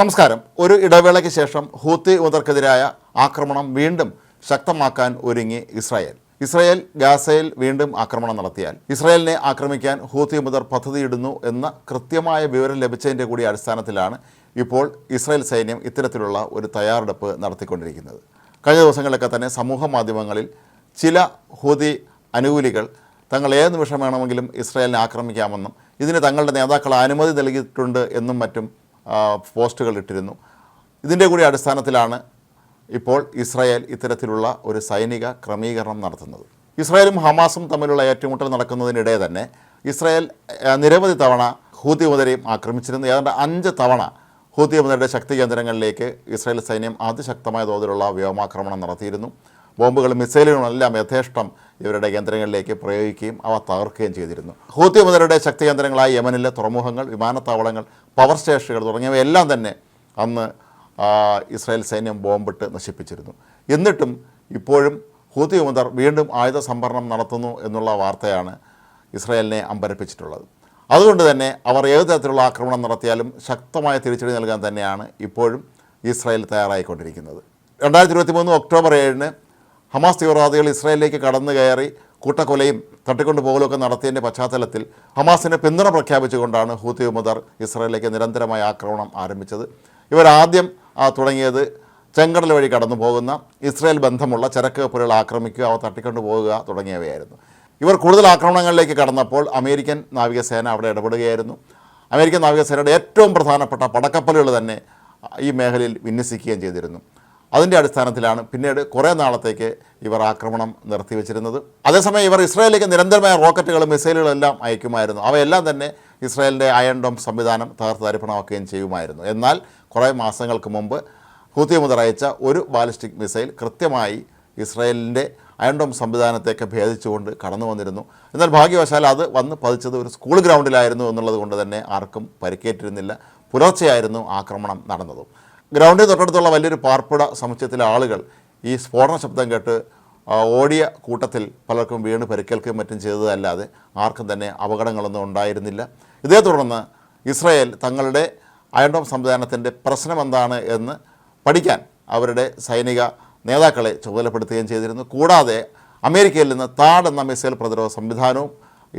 നമസ്കാരം. ഒരു ഇടവേളയ്ക്ക് ശേഷം ഹൂത്തി ഉദർക്കെതിരായ ആക്രമണം വീണ്ടും ശക്തമാക്കാൻ ഒരുങ്ങി ഇസ്രായേൽ. ഇസ്രായേൽ ഗാസയിൽ വീണ്ടും ആക്രമണം നടത്തിയാൽ. ഇസ്രായേലിനെ ആക്രമിക്കാൻ ഹൂത്തി മുതർ പദ്ധതിയിടുന്നു എന്ന കൃത്യമായ വിവരം ലഭിച്ചതിന്റെ കൂടി അടിസ്ഥാനത്തിലാണ് ഇപ്പോൾ ഇസ്രായേൽ സൈന്യം ഇത്തരത്തിലുള്ള ഒരു തയ്യാറെടുപ്പ് നടത്തിക്കൊണ്ടിരിക്കുന്നത്. കഴിഞ്ഞ ദിവസങ്ങളിലൊക്കെ തന്നെ സമൂഹ മാധ്യമങ്ങളിൽ ചില ഹൂതി അനുകൂലികൾ തങ്ങൾ ഏത് നിമിഷം വേണമെങ്കിലും ഇസ്രായേലിനെ ആക്രമിക്കാമെന്നും ഇതിന് തങ്ങളുടെ നേതാക്കൾ അനുമതി നൽകിയിട്ടുണ്ട് എന്നും മറ്റും പോസ്റ്റുകൾ ഇട്ടിരുന്നു ഇതിന്റെ കൂടി അടിസ്ഥാനത്തിലാണ് ഇപ്പോൾ ഇസ്രായേൽ ഇത്തരത്തിലുള്ള ഒരു സൈനിക ക്രമീകരണം നടത്തുന്നത്. ഇസ്രായേലും ഹമാസും തമ്മിലുള്ള ഏറ്റുമുട്ടൽ നടക്കുന്നതിനിടെ തന്നെ ഇസ്രായേൽ നിരവധി തവണ ഹൂതി ആക്രമിച്ചിരുന്നു. ഏതാണ്ട് അഞ്ച് തവണ ഹൂതി മുതരുടെ ശക്തി കേന്ദ്രങ്ങളിലേക്ക് ഇസ്രായേൽ സൈന്യം അതിശക്തമായ തോതിലുള്ള വ്യോമാക്രമണം നടത്തിയിരുന്നു. ബോംബുകളും മിസൈലുകളും എല്ലാം യഥേഷ്ടം ഇവരുടെ കേന്ദ്രങ്ങളിലേക്ക് പ്രയോഗിക്കുകയും അവ തകർക്കുകയും ചെയ്തിരുന്നു. ഹൂത്തി മുതലയുടെ ശക്തി കേന്ദ്രങ്ങളായ യമനിലെ തുറമുഖങ്ങൾ വിമാനത്താവളങ്ങൾ പവർ സ്റ്റേഷനുകൾ തുടങ്ങിയവയെല്ലാം തന്നെ അന്ന് ഇസ്രായേൽ സൈന്യം ബോംബിട്ട് നശിപ്പിച്ചിരുന്നു. എന്നിട്ടും ഇപ്പോഴും ഹൂത്തി മുതർ വീണ്ടും ആയുധ സംഭരണം നടത്തുന്നു എന്നുള്ള വാർത്തയാണ് ഇസ്രായേലിനെ അമ്പരപ്പിച്ചിട്ടുള്ളത്. അതുകൊണ്ട് തന്നെ അവർ ഏത് തരത്തിലുള്ള ആക്രമണം നടത്തിയാലും ശക്തമായ തിരിച്ചടി നൽകാൻ തന്നെയാണ് ഇപ്പോഴും ഇസ്രായേൽ തയ്യാറായിക്കൊണ്ടിരിക്കുന്നത്. രണ്ടായിരത്തി ഇരുപത്തി മൂന്ന് ഒക്ടോബർ ഏഴിന് ഹമാസ് തീവ്രവാദികൾ ഇസ്രായേലിലേക്ക് കടന്നു കയറി കൂട്ടക്കൊലയും തട്ടിക്കൊണ്ടു പോകലൊക്കെ നടത്തിയതിന്റെ പശ്ചാത്തലത്തിൽ ഹമാസിനെ പിന്തുണ പ്രഖ്യാപിച്ചുകൊണ്ടാണ് ഹൂത്തി വിമതർ ഇസ്രായേലിലേക്ക് നിരന്തരമായ ആക്രമണം ആരംഭിച്ചത്. ഇവരാദ്യം തുടങ്ങിയത് ചെങ്കടൽ വഴി കടന്നു പോകുന്ന ഇസ്രായേൽ ബന്ധമുള്ള ചരക്ക് കപ്പലുകൾ ആക്രമിക്കുക അവ തട്ടിക്കൊണ്ടു പോകുക തുടങ്ങിയവയായിരുന്നു. ഇവർ കൂടുതൽ ആക്രമണങ്ങളിലേക്ക് കടന്നപ്പോൾ അമേരിക്കൻ നാവികസേന അവിടെ ഇടപെടുകയായിരുന്നു. അമേരിക്കൻ നാവികസേനയുടെ ഏറ്റവും പ്രധാനപ്പെട്ട പടക്കപ്പലുകൾ തന്നെ ഈ മേഖലയിൽ വിന്യസിക്കുകയും ചെയ്തിരുന്നു. അതിന്റെ അടിസ്ഥാനത്തിലാണ് പിന്നീട് കുറേ നാളത്തേക്ക് ഇവർ ആക്രമണം നിർത്തിവെച്ചിരുന്നത്. അതേസമയം ഇവർ ഇസ്രായേലിലേക്ക് നിരന്തരമായ റോക്കറ്റുകളും മിസൈലുകളും എല്ലാം അയക്കുമായിരുന്നു. അവയെല്ലാം തന്നെ ഇസ്രായേലിന്റെ അയൺ ഡോം സംവിധാനം തകർത്ത് തരിപ്പണമാക്കുകയും ചെയ്യുമായിരുന്നു. എന്നാൽ കുറേ മാസങ്ങൾക്ക് മുമ്പ് ഹൂത്തി മുതൽ അയച്ച ഒരു ബാലിസ്റ്റിക് മിസൈൽ കൃത്യമായി ഇസ്രായേലിന്റെ അയൺഡോം സംവിധാനത്തെയൊക്കെ ഭേദിച്ചുകൊണ്ട് കടന്നു വന്നിരുന്നു. എന്നാൽ ഭാഗ്യവശാൽ അത് വന്ന് പതിച്ചത് ഒരു സ്കൂൾ ഗ്രൗണ്ടിലായിരുന്നു എന്നുള്ളത് കൊണ്ട് തന്നെ ആർക്കും പരിക്കേറ്റിരുന്നില്ല. പുലർച്ചെയായിരുന്നു ആക്രമണം നടന്നതും. ഗ്രൗണ്ടിൽ തൊട്ടടുത്തുള്ള വലിയൊരു പാർപ്പിട സമുച്ചയത്തിലെ ആളുകൾ ഈ സ്ഫോടന ശബ്ദം കേട്ട് ഓടിയ കൂട്ടത്തിൽ പലർക്കും വീണ് പരിക്കേൽക്കുകയും മറ്റും ചെയ്തതല്ലാതെ ആർക്കും തന്നെ അപകടങ്ങളൊന്നും ഉണ്ടായിരുന്നില്ല. ഇതേ തുടർന്ന് ഇസ്രായേൽ തങ്ങളുടെ അയൺഡോം സംവിധാനത്തിന്റെ പ്രശ്നം എന്താണ് എന്ന് പഠിക്കാൻ അവരുടെ സൈനിക നേതാക്കളെ ചുമതലപ്പെടുത്തുകയും ചെയ്തിരുന്നു. കൂടാതെ അമേരിക്കയിൽ നിന്ന് താഡ് എന്ന മിസൈൽ പ്രതിരോധ സംവിധാനവും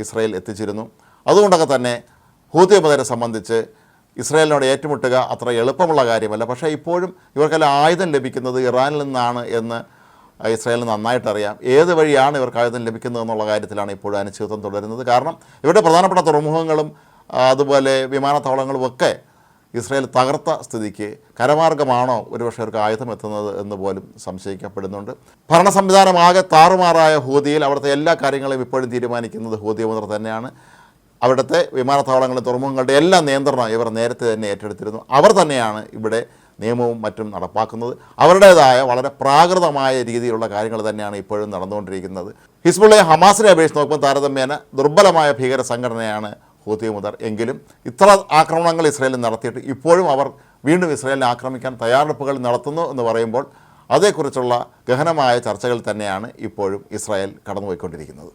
ഇസ്രായേൽ എത്തിച്ചിരുന്നു. അതുകൊണ്ടൊക്കെ തന്നെ മുതരെ സംബന്ധിച്ച് ഇസ്രായേലിനോട് ഏറ്റുമുട്ടുക അത്ര എളുപ്പമുള്ള കാര്യമല്ല. പക്ഷേ ഇപ്പോഴും ഇവർക്കെല്ലാം ആയുധം ലഭിക്കുന്നത് ഇറാനിൽ നിന്നാണ് എന്ന് ഇസ്രായേലിന് നന്നായിട്ടറിയാം ഏത് വഴിയാണ് ഇവർക്ക് ആയുധം ലഭിക്കുന്നത് എന്നുള്ള കാര്യത്തിലാണ് ഇപ്പോഴും അനിശ്ചിതത്വം തുടരുന്നത്. കാരണം ഇവരുടെ പ്രധാനപ്പെട്ട തുറമുഖങ്ങളും അതുപോലെ വിമാനത്താവളങ്ങളും ഒക്കെ ഇസ്രായേൽ തകർത്ത സ്ഥിതിക്ക് കരമാർഗമാണോ ഒരുപക്ഷെ അവർക്ക് ആയുധം എത്തുന്നത് എന്ന് പോലും സംശയിക്കപ്പെടുന്നുണ്ട്. ഭരണ സംവിധാനമാകെ താറുമാറായ ഹൂതിയിൽ അവിടുത്തെ എല്ലാ കാര്യങ്ങളും ഇപ്പോഴും തീരുമാനിക്കുന്നത് ഹൂതി മുതൽ തന്നെയാണ്. അവിടുത്തെ വിമാനത്താവളങ്ങളും തുറമുഖങ്ങളുടെ എല്ലാ നിയന്ത്രണം ഇവർ നേരത്തെ തന്നെ ഏറ്റെടുത്തിരുന്നു. അവർ തന്നെയാണ് ഇവിടെ നിയമവും മറ്റും നടപ്പാക്കുന്നത്. അവരുടേതായ വളരെ പ്രാകൃതമായ രീതിയിലുള്ള കാര്യങ്ങൾ തന്നെയാണ് ഇപ്പോഴും നടന്നുകൊണ്ടിരിക്കുന്നത്. ഹിസ്ബുള്ളയെ ഹമാസിനെ അപേക്ഷിച്ച് നോക്കുമ്പോൾ താരതമ്യേന ദുർബലമായ ഭീകര സംഘടനയാണ് ഹൂത്തി മുതർ. എങ്കിലും ഇത്ര ആക്രമണങ്ങൾ ഇസ്രയേലിൽ നടത്തിയിട്ട് ഇപ്പോഴും അവർ വീണ്ടും ഇസ്രയേലിനെ ആക്രമിക്കാൻ തയ്യാറെടുപ്പുകൾ നടത്തുന്നു എന്ന് പറയുമ്പോൾ അതേക്കുറിച്ചുള്ള ഗഹനമായ ചർച്ചകൾ തന്നെയാണ് ഇപ്പോഴും ഇസ്രായേൽ കടന്നുപോയിക്കൊണ്ടിരിക്കുന്നത്.